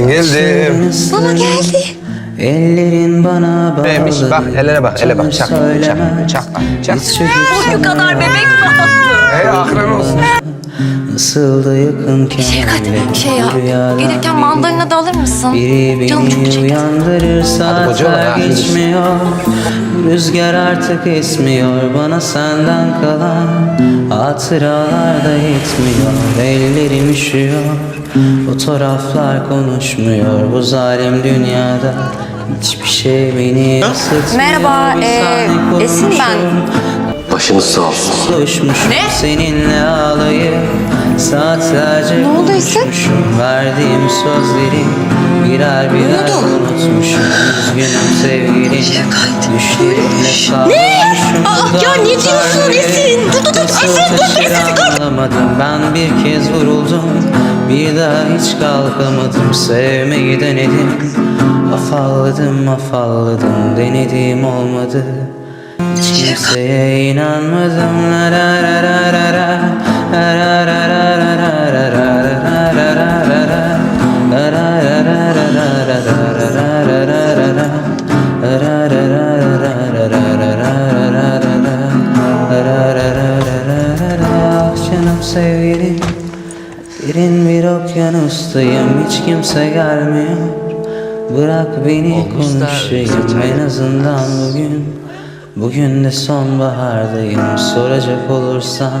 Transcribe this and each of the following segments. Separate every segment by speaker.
Speaker 1: Geldim.
Speaker 2: Baba geldi.
Speaker 3: Ellerin bana bağlı.
Speaker 1: Neymiş? Bak, ele bak, ele bak. Çak, çak, çak, çak.
Speaker 2: Boyu kadar bebek mi attı?
Speaker 1: Hey akran olsun.
Speaker 3: Nasıl da yakınken
Speaker 2: Şevkat
Speaker 3: bile
Speaker 2: şey ya. Gelirken mandalina da alır mısın?
Speaker 3: Biri
Speaker 2: Canım çok çekti.
Speaker 3: uyandırır saatler geçmiyor Rüzgar artık esmiyor bana senden kalan Hatıralar da yetmiyor ellerim üşüyor Fotoğraflar konuşmuyor bu zalim dünyada Hiçbir şey beni ısıtmıyor
Speaker 2: Merhaba, ee, Esin ben.
Speaker 4: Başınız sağ olsun.
Speaker 3: Susmuşum
Speaker 2: Ne?
Speaker 3: seninle ağlayıp Saatlerce
Speaker 2: Ne oldu Esin?
Speaker 3: konuşmuşum Verdiğim sözleri birer birer unutmuşum Üzgünüm sevgilim Düşlerimle kavramuşum
Speaker 2: Aa, ya ne diyorsun Esin? Dur, dur, Nasıl taşıran
Speaker 3: alamadım. Ben bir kez vuruldum. Bir daha hiç kalkamadım. Sevmeyi denedim. Afalladım afalladım. Denediğim olmadı. Kimseye inanmadım. La la la la la la. Derin bir okyanustayım hiç kimse gelmiyor. Bırak beni konuşayım en azından bugün. Bugün de sonbahardayım soracak olursan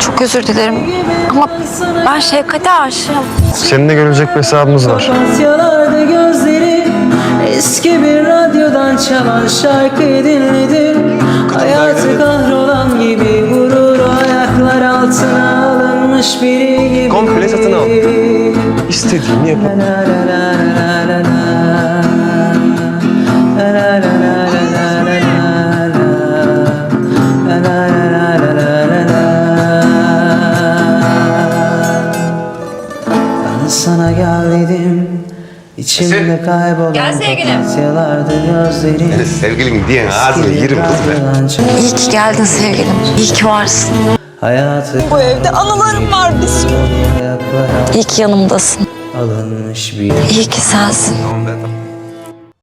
Speaker 2: çok özür dilerim. Ama ben Şevkat'e aşığım.
Speaker 4: Seninle görülecek bir hesabımız var.
Speaker 3: Eski bir radyodan çalan şarkıyı dinledim Hayatı kahrolan gibi gurur ayaklar altına alınmış biri gibi
Speaker 4: Komple satın al. İstediğini yapın.
Speaker 3: İçimde kaybolan
Speaker 2: Gel sevgilim.
Speaker 3: gözlerim
Speaker 1: Yani sevgilim diyen ağzını yerim kız be.
Speaker 2: İyi ki geldin sevgilim. İyi ki varsın.
Speaker 3: Hayatı
Speaker 2: Bu evde anılarım var bir sürü.
Speaker 3: ayaklara
Speaker 2: İyi ki yanımdasın.
Speaker 3: alınmış bir
Speaker 2: İyi ki sensin.
Speaker 1: Tamam be tamam.